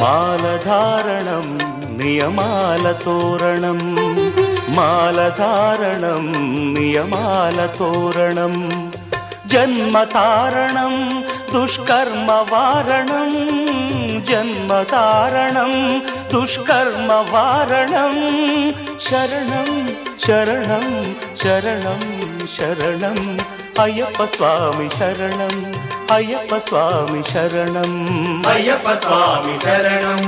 మాలధారణం నియమాల తోరణం మాలధారణం నియమాల తోరణం జన్మతారణం దుష్కర్మ వారణం జన్మతారణం దుష్కర్మ వారణం శరణం శరణం శరణం శరణం అయ్యప్ప స్వామి శరణం అయ్యప్ప స్వామి శరణం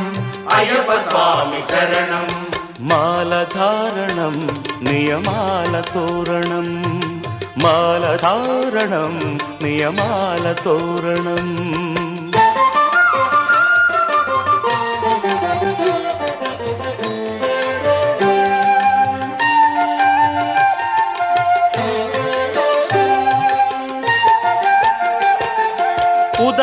అయ్యప్ప స్వామి శరణం అయ్యప్ప స్వామి శరణం మాలధారణం నియమాల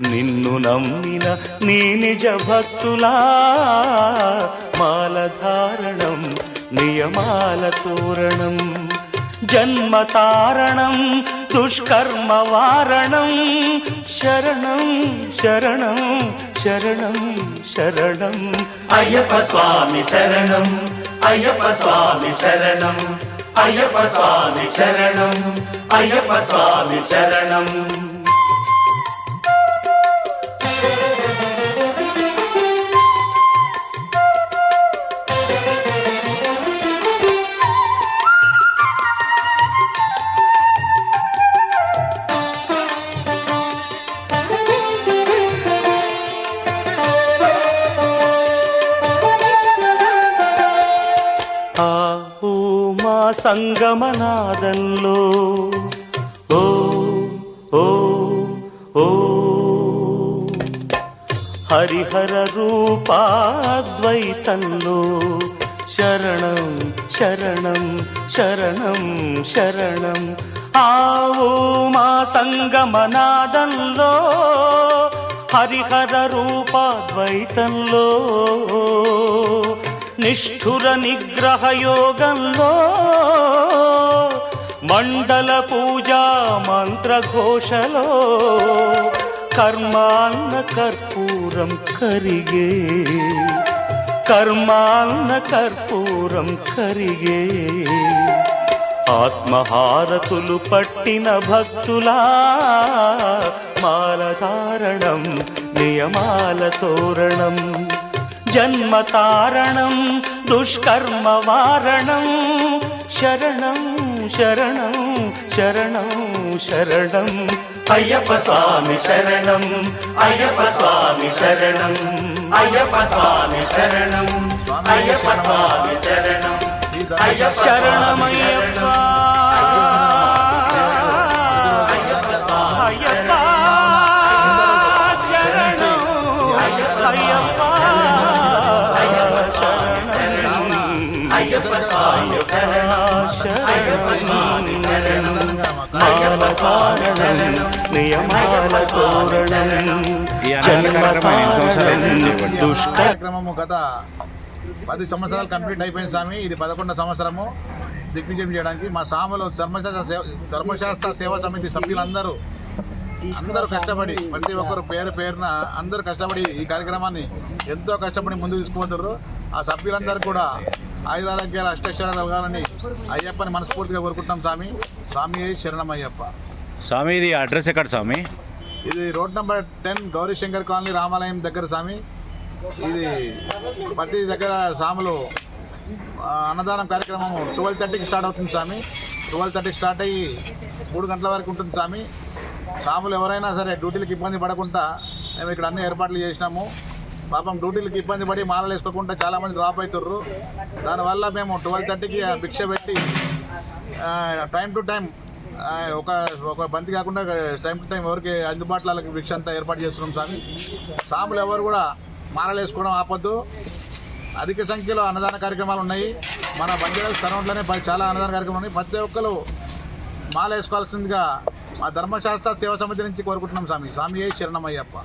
నిన్ను నమ్మిన నీ నిజ భక్తులా. మాలధారణం నియమాల తోరణం జన్మతారణం దుష్కర్మ వారణం. శరణం శరణం శరణం శరణం. అయ్యప్ప స్వామి శరణం అయ్యప్ప స్వామి శరణం అయ్యప్ప స్వామి శరణం అయ్యప్ప స్వామి శరణం. సంగమనాదంలో ఓ ఓ ఓ. హరిహర రూపాద్వైతంలో శరణం శరణం శరణం శరణం. ఆవో మా సంగమనాదంలో హరిహర రూపాద్వైతంలో నిష్ఠుర నిగ్రహ యోగంలో మండల పూజా మంత్రఘోషలో కర్మాన్న కర్పూరం కరిగే కర్మాన్న కర్పూరం కరిగే. ఆత్మహారతులు పట్టిన భక్తులా మాలధారణం నియమాల తోరణం. జన్మతారణం దుష్కర్మ వారణం శరణం శరణం శరణం శరణం అయ్యప్ప స్వామి శరణం అయ్యప్ప స్వామి శరణం అయ్యప్ప స్వామి శరణం అయ్యప్ప స్వామి శరణం అయ్యప్ప స్వామి శరణమయ్యప్ప అయ్యప్ప స్వామి అయ్యప్ప కార్యక్రమము గత పది సంవత్సరాలు కంప్లీట్ అయిపోయింది స్వామి. ఇది పదకొండ సంవత్సరము. దిగ్విజయం చేయడానికి మా సామలో ధర్మశాస్త్ర సేవ ధర్మశాస్త్ర సేవా సమితి సభ్యులందరూ అందరూ కష్టపడి ప్రతి ఒక్కరు పేరు పేరున అందరూ కష్టపడి ఈ కార్యక్రమాన్ని ఎంతో కష్టపడి ముందుకు తీసుకుపోతున్నారు. ఆ సభ్యులందరూ కూడా ఆయుధాలకి అష్టేశ్వర కలగాలని అయ్యప్పని మనస్ఫూర్తిగా కోరుకుంటాం స్వామి. స్వామి శరణం అయ్యప్ప స్వామి ఇది అడ్రస్ ఎక్కడ స్వామి? ఇది road number ten Gaurishankar colony రామాలయం దగ్గర స్వామి. ఇది ప్రతి దగ్గర సాములు ఆ, అన్నదానం కార్యక్రమం ట్వెల్వ్ థర్టీకి స్టార్ట్ అవుతుంది స్వామి. ట్వెల్వ్ థర్టీకి స్టార్ట్ అయ్యి మూడు గంటల వరకు ఉంటుంది స్వామి. సాములు ఎవరైనా సరే డ్యూటీలకు ఇబ్బంది పడకుండా మేము ఇక్కడ అన్ని ఏర్పాట్లు చేసినాము. పాపం డ్యూటీలకు ఇబ్బంది పడి మాలలు వేసుకోకుండా చాలామంది డ్రాప్ అవుతుర్రు. దానివల్ల మేము ట్వెల్వ్ థర్టీకి భిక్ష పెట్టి టైం టు టైం ఒక ఒక బంతి కాకుండా టైం టు టైం ఎవరికి అందుబాటులో భిక్ష అంతా ఏర్పాటు చేస్తున్నాం స్వామి. సాములు ఎవరు కూడా మాలలు వేసుకోవడం ఆపొద్దు. అధిక సంఖ్యలో అన్నదాన కార్యక్రమాలు ఉన్నాయి. మన బంజారా సరౌండ్లోనే చాలా అన్నదాన కార్యక్రమాలు ఉన్నాయి. ప్రతి ఒక్కరు మాల వేసుకోవాల్సిందిగా మా ధర్మశాస్త్ర సేవా సమితి నుంచి కోరుకుంటున్నాం స్వామి. స్వామి ఏ శరణమయ్యప్ప.